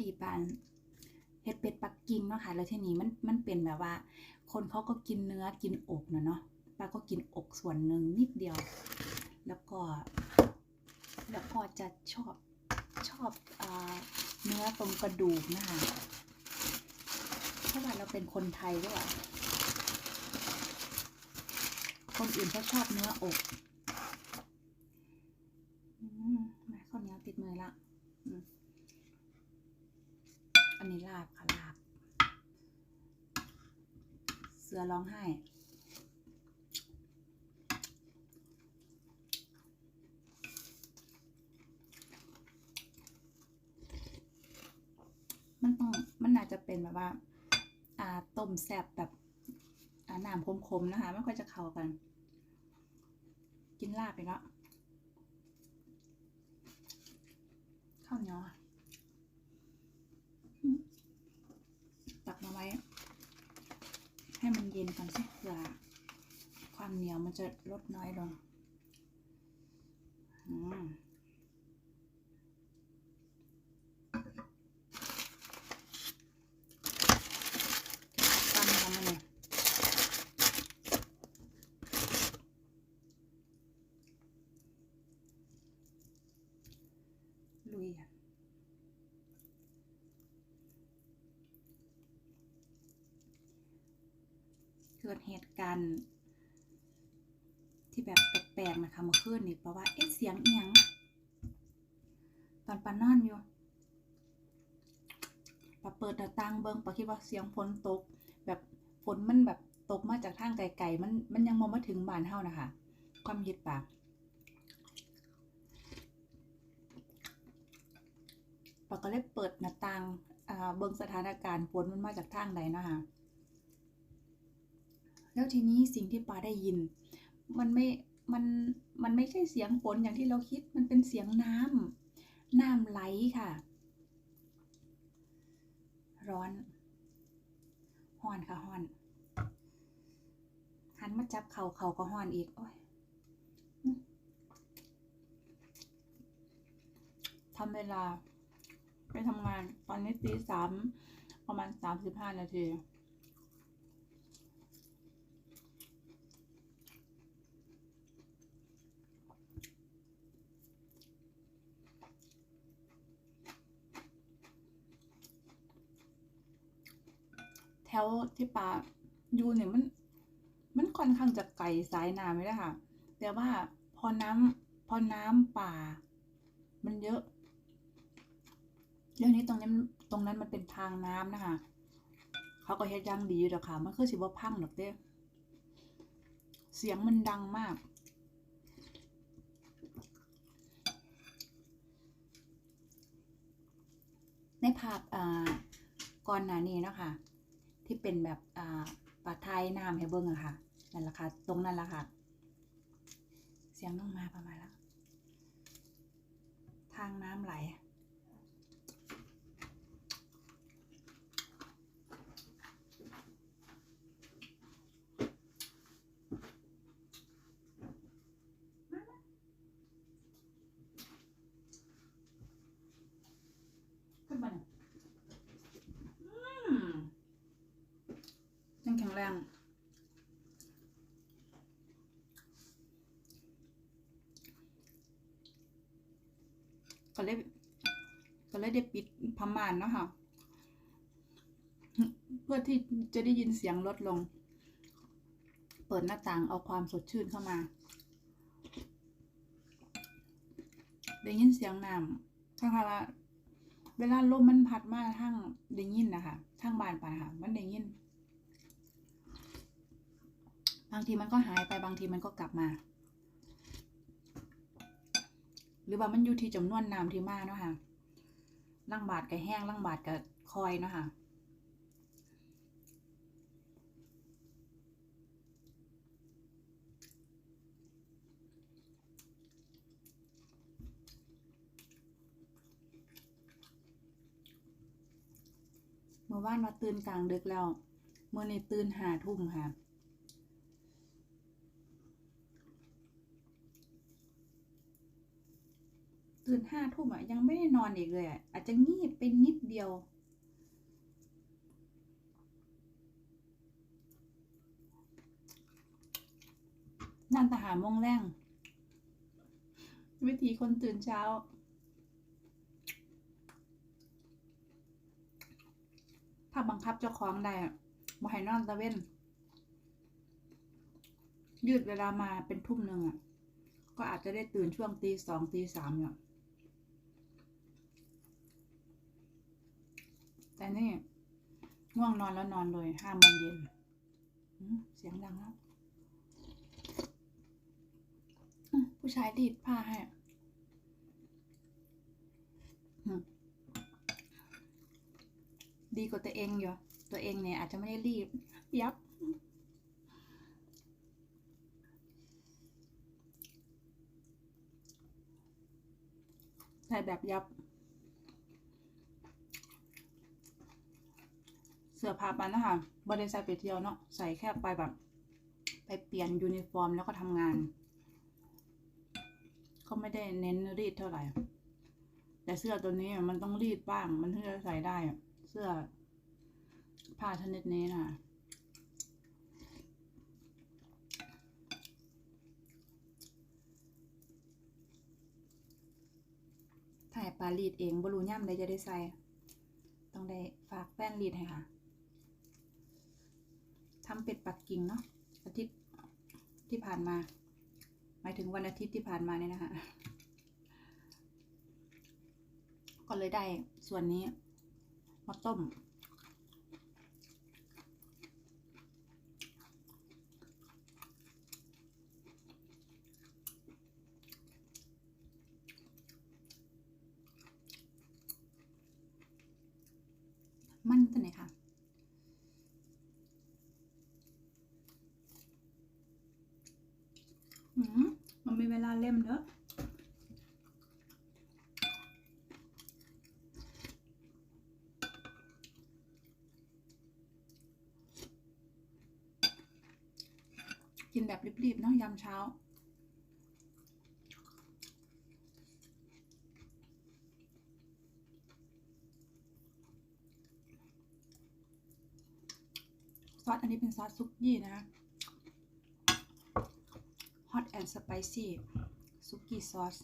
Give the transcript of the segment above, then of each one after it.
ดีปานเฮ็ดเป็ดปักกิ่งเนาะค่ะแล้วทีนี้มันมันเป็นแบบว่า คนเขาก็กินเนื้อกินอกเนาะเนาะป้าก็กินอกส่วนหนึ่งนิดเดียว แล้วก็ แล้วก็จะชอบชอบอเนื้อตรงกระดูกนะคะเพราะว่าเราเป็นคนไทยด้วยคนอื่นเขาชอบเนื้ออกอืมมาข้าวเหนียวติดมือละอืม นนี้ลาบค่ะลาบ เสือร้องไห้ มันต้องมันน่าจะเป็นแบบว่า อ่าต้มแซ่บแบบอ่าน้ำคมๆนะคะไม่ค่อยจะเข้ากัน กินลาบไปแล้วข้าวเหนียวอะอืมตักมาไว้ ให้มันเย็นก่อนสิเผื่อความเหนียวมันจะ ลดน้อยลงอืมตำทำมันเนี่ยลุยอะเกิดเหตุการณ์ ลกๆนะคะเมื่อคืนนี่เพราะว่าเอ๊ะเสียงเอียง ตอนปานอนอยู่ปะเปิดหน้าต่างเบิงปะคิดว่าเสียงฝนตก แบบฝนมันแบบตกมาจากทางไกลๆมันมันยังมองมาถึงบ้านเฮานะคะ ความคิดปากปะก็เลยเปิดหน้าต่างเบิ่งสถานการณ์ฝนมันมาจากทางใดนะคะแล้วทีนี้สิ่งที่ปาได้ยิน มันไม่ มันมันไม่ใช่เสียงฝนอย่างที่เราคิดมันเป็นเสียงน้ำน้ำไหลค่ะ ร้อนฮ้อนค่ะฮ้อนหันมาจับเขาเข่าก็ฮ้อนอีกโอ้ยทำเวลาไปทำงานตอนนี้ตีสามประมาณสามสิบห้านาที วที่ป่าอยู่เนี่ยมัน มันค่อนข้างจะไกลสายน้ำไม่ได้ค่ะ แต่ว่าพอน้ำพอน้ำป่า มันเยอะเรื่องนี้ตรงนี้นตรงนั้นมันเป็นทางน้ำนะคะ เขาก็เฮ็ดยังดีอยู่แต่ค่ะ มันคือสิบ่พังหรอกเด้เสียงมันดังมาก ในภาพก่อนหน้านี้นะคะ ที่เป็นแบบอ่าปลาไทยน้ำให้เบิ้งอะค่ะนั่นแหละค่ะตรงนั้นแหละค่ะ เสียงต้องมาประมาณแล้วทางน้ำไหล ขึ้นมาเนี่ยอืมยังแข็งแรง ก็เลยก็เลยได้ปิดพม่านเนาะค่ะ เพื่อที่จะได้ยินเสียงลดลง เปิดหน้าต่างเอาความสดชื่นเข้ามา ได้ยินเสียงน้ำถ้าค่ะว่า เวลาลมมันพัดมาทางได้ยินนะคะทางบานไปค่ะ มันได้ยิน บางทีมันก็หายไปบางทีมันก็กลับมา ห รือว่ามันอยู่ที่จำนวนน้ำที่มาเนาะค่ะล่างบาดกับแห้งล่างบาดกับคอยเนาะค่ะเมื่อวานว่าตื่นกลางดึกแล้ว เมื่อในตื่นหาทุ่มค่ะ ตื่นห้าทุ่มอะยังไม่ได้นอนอีกเลยอะอาจจะงีบไปนิดเดียว นั่นทหารมงแรงวิธีคนตื่นเช้า ถ้าบังคับเจ้าของได้บ่ให้นอนตะเว้น ยืดเวลามาเป็นทุ่มหนึ่งอะ ก็อาจจะได้ตื่นช่วงตีสองตีสามเนี่ยแต่ นี่ง่วงนอนแล้วนอนเลยห้าโมงเย็นเสียงดังแล้วผู้ชายรีดผ้าให้ดีกว่าตัวเองอยู่ ตัวเองเนี่ยอาจจะไม่ได้รีบ ยับใส่แบบยับ เสื้อผ้าปันนะคะบริษัทไปเที่ยวเนาะใส่แค่ไปแบบ ไปเปลี่ยนยูนิฟอร์มแล้วก็ทำงานเขาไม่ได้เน้นรีดเท่าไหร่ แต่เสื้อตัวนี้มันต้องรีดบ้าง มันถึงจะใส่ได้ เสื้อผ้าชนิดนี้นะถ่ายปลารีดเองบรูย่ำได้จะได้ใส่ ต้องได้ฝากแป้นรีดให้ค่ะ ทำเป็ดปักกิ่งเนาะอาทิตย์ที่ผ่านมา หมายถึงวันอาทิตย์ที่ผ่านมาเนี่ยนะคะก็เลยได้ส่วนนี้มาต้ม มันตัวไหนคะอืมมันมีเวลาเล่มเด้อ กินแบบรีบๆเนาะยามเช้า ซอสอันนี้เป็นซอสซุกี้นะ hot and spicy ซุกี้ซอส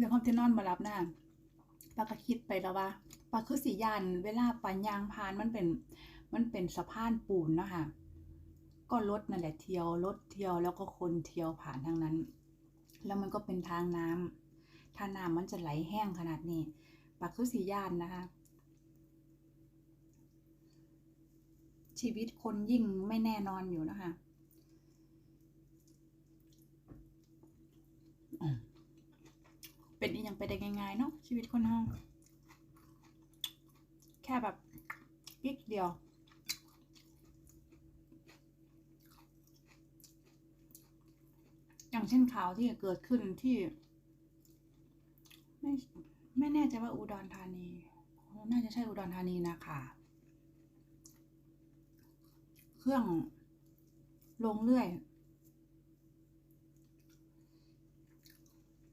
เดี๋ยวความที่นอนมารับนะปาก็คิดไปแล้วว่าปาคือสียานเวลาปันยางพานมันเป็น มันเป็นสะพานปูนเนาะค่ะ ก็รถนั่นแหละเที่ยวรถเที่ยวแล้วก็คนเที่ยวผ่านทางนั้น แล้วมันก็เป็นทางน้ำถ้าน้ำมันจะไหลแห้งขนาดนี้ปาคือสียานนะคะ ชีวิตคนยิ่งไม่แน่นอนอยู่นะคะ เป็นอีกอย่างไปได้ง่ายๆเนาะชีวิตคนเฮาแค่แบบกิ๊กเดียว อย่างเช่นข่าวที่เกิดขึ้นที่ ไม่ไม่แน่ใจว่าอุดรธานี น่าจะใช่อุดรธานีนะคะ เครื่องลงเรื่อย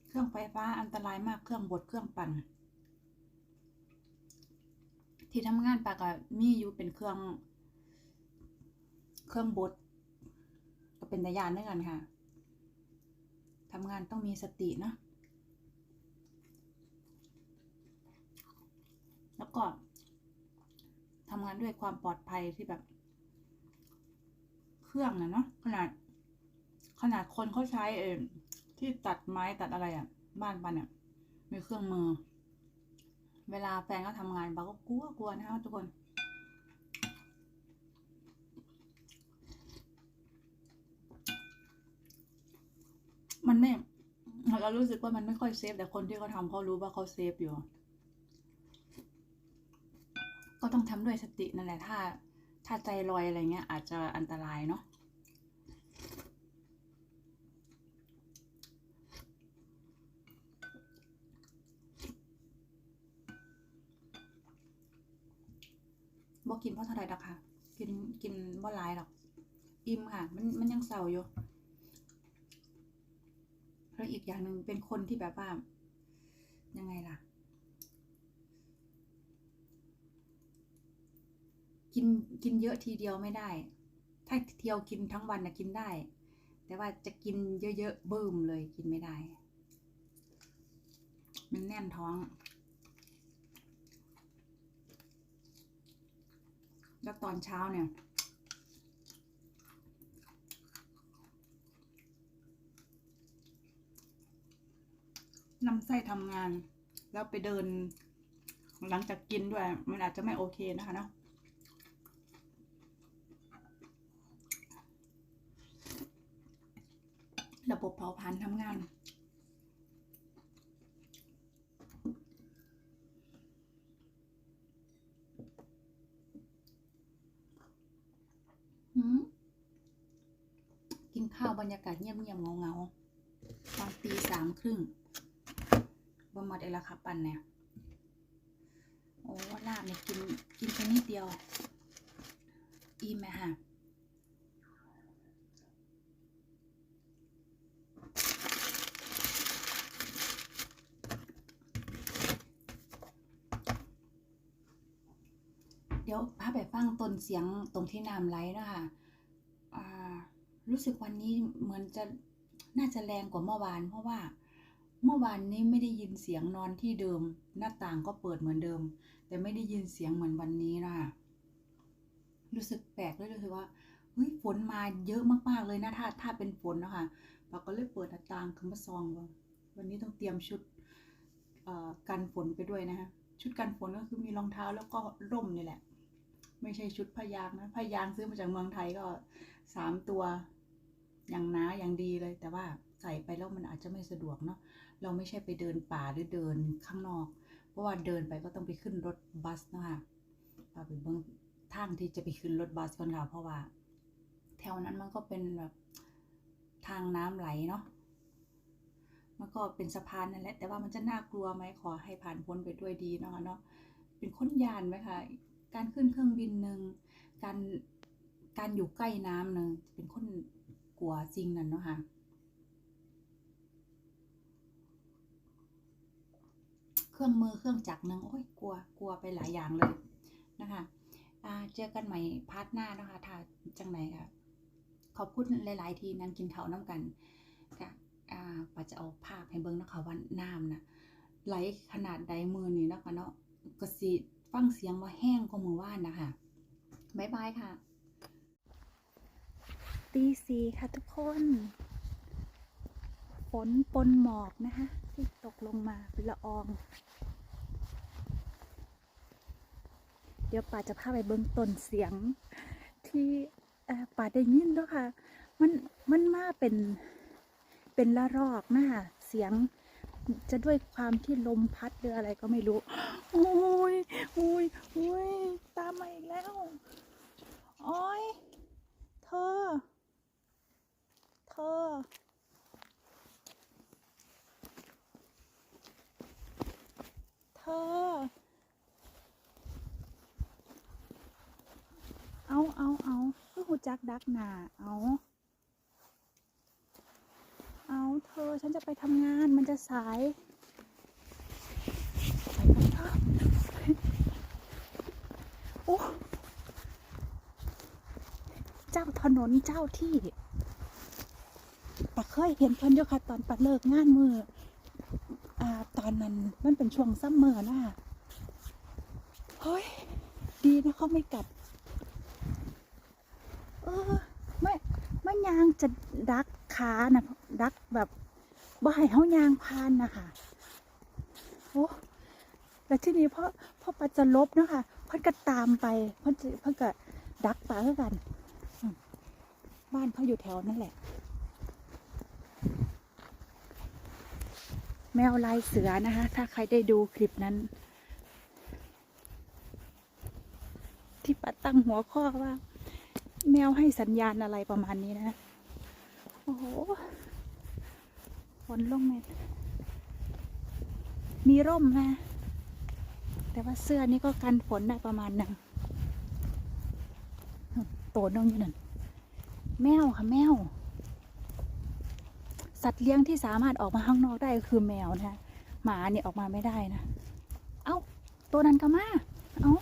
เค รื่องไฟฟ้าอันตรายมากเครื่องบดเครื่องปั่น ที่ทำงานปากอะมีอยู่เป็นเครื่อง เครื่องบดก็เป็นตายานด้วยกันค่ะทำงานต้องมีสติเนาะแล้วก็ทำงานด้วยความปลอดภัยที่แบบ เครื่องนะเนาะขนาด ขนาดคนเขาใช้เออ ที่ตัดไม้ตัดอะไรอะ่ะ บ้านปันเนี่ยมีเครื่องมือ เวลาแฟนก็ทำงานปาก็กลัวกลัวนะคะทุกคน มันไม่เรารู้สึกว่ามันไม่ค่อยเซฟ แต่คนที่เขาทำเขารู้ว่าเขาเซฟอยู่ ก็ต้องทำด้วยสตินั่นแหละถ้า ถ้าใจลอยอะไรเงี้ย อาจจะอันตรายเนาะ บ่กินเพราะเท่าไรอกค่ะ กินกินบ่หลายหรอก อิ่มค่ะ มันมันยังเศร้าอยู่แล้วอีกอย่างหนึ่งเป็นคนที่แบบว่ายังไงล่ะ กินกินเยอะทีเดียวไม่ได้ ถ้าเที่ยวกินทั้งวันนะกินได้ แต่ว่าจะกินเยอะๆเบิ่มเลยกินไม่ได้ มันแน่นท้อง แล้วตอนเช้าเนี่ยลำไส้ทำงาน แล้วไปเดิน หลังจากกินด้วย มันอาจจะไม่โอเคนะคะเนาะระบบเผาผลาญทำงาน หืมกินข้าวบรรยากาศเงียบเงียบเงาเงาๆตอนตีสามครึ่ง บ่หมดเอละค่ะปันเนี่ยโอ้ลาบเนี่ยกินกินแค่นิดเดียวอิ่มไหมฮะเดี๋ยวพาไปฟังต้นเสียงตรงที่น้ำไหลนะคะรู้สึกวันนี้เหมือนจะน่าจะแรงกว่าเมื่อวานเพราะว่า เมื่อวานนี้ไม่ได้ยินเสียงนอนที่เดิม หน้าต่างก็เปิดเหมือนเดิม แต่ไม่ได้ยินเสียงเหมือนวันนี้นะคะรู้สึกแปลกเลยรู้สึกว่าเฮ้ยฝนมาเยอะมากๆเลยนะถ้าถ้าเป็นฝนนะคะเราก็เลยเปิดหน้าต่างขึ้นมาซองว่าวันนี้ต้องเตรียมชุดกันฝนไปด้วยนะคะชุดกันฝนก็คือมีรองเท้าแล้วก็ร่มนี่แหละ ไม่ใช่ชุดพยางนะพยางซื้อมาจากเมืองไทยก็สามตัวอย่างหนาอย่างดีเลย แต่ว่าใส่ไปแล้วมันอาจจะไม่สะดวกเนาะ เราไม่ใช่ไปเดินป่าหรือเดินข้างนอก เพราะว่าเดินไปก็ต้องไปขึ้นรถบัสนะคะพาไปเบื้องทางที่จะไปขึ้นรถบัสก่อนค่ะเพราะว่า แถวนั้นมันก็เป็นแบบทางน้ำไหลเนาะมันก็เป็นสะพานนั่นแหละ แต่ว่ามันจะน่ากลัวไหมขอให้ผ่านพ้นไปด้วยดีเนาะเนาะเป็นคนยานไหมคะการขึ้นเครื่องบินหนึ่งการการอยู่ใกล้น้ำหนึ่งเป็นคนกลัวจริงนั่นเนาะค่ะ เครื่องมือเครื่องจักรหนึ่งโอ้ยกลัวกลัวไปหลายอย่างเลยนะคะเจอกันใหม่พาร์ทหน้านะคะถ้าจังไหนค่ะขอบคุณหลาย ๆ ทีนั่งกินเขาน้ำกันค่ะอาปาจะเอาภาพให้เบิ้งนะคะว่าน้ำนะไหลขนาดใดมือนี้นะคะเนาะกระสีฟังเสียงว่าแห้งกว่ามือว่านนะคะบ๊ายบายค่ะตีสีค่ะทุกคนฝนปนหมอกนะคะ ที่ตกลงมาเป็นละออง เดี๋ยวป่าจะพาไปเบิ้งต้นเสียงที่ป่าได้ยินด้วยค่ะ มันมันมาเป็นเป็นละรอกนะคะเสียงจะด้วยความที่ลมพัดหรืออะไรก็ไม่รู้โอ้ยโอ้ยโอ้ยตามมาอีกแล้วโอ้ยเธอ เธอ เธอ เอาเอาเอาคือหูจักดักหนาเอาเอาเธอฉันจะไปทำงานมันจะสายโอ้เจ้าถนนเจ้าที่ปะเคยเห็นเพิ่นอยู่ค่ะตอนปะเลิกงานมืออ่าตอนนั้นมันเป็นช่วงซัมเมอร์นะเฮ้ย ดีนะเขาไม่กัด เออไม่ไม่ยางจะดักขานะดักแบบบ่ให้เขายางพานนะคะโอ้แล้วที่นี้พ่อพ่อปัจจะลบเนาะคะพ่นก็ตามไปพ่นจะพ่นก็ดักปลาเท่ากัน บ้านเขาอยู่แถวนั่นแหละ แมวลายเสือนะคะ ถ้าใครได้ดูคลิปนั้น ที่ปัดตั้งหัวข้อว่า แมวให้สัญญาณอะไรประมาณนี้นะ โอ้โหฝนลงเม็ดมีร่มนะ แต่ว่าเสื้อนี่ก็กันฝนได้ประมาณหนึ่งโตน้องอยู่นั่นแมวค่ะแมว สัตว์เลี้ยงที่สามารถออกมาข้างนอกได้ก็คือแมวนะหมาเนี่ยออกมาไม่ได้นะ เอ้าตัวนั้นก็มา เอ้า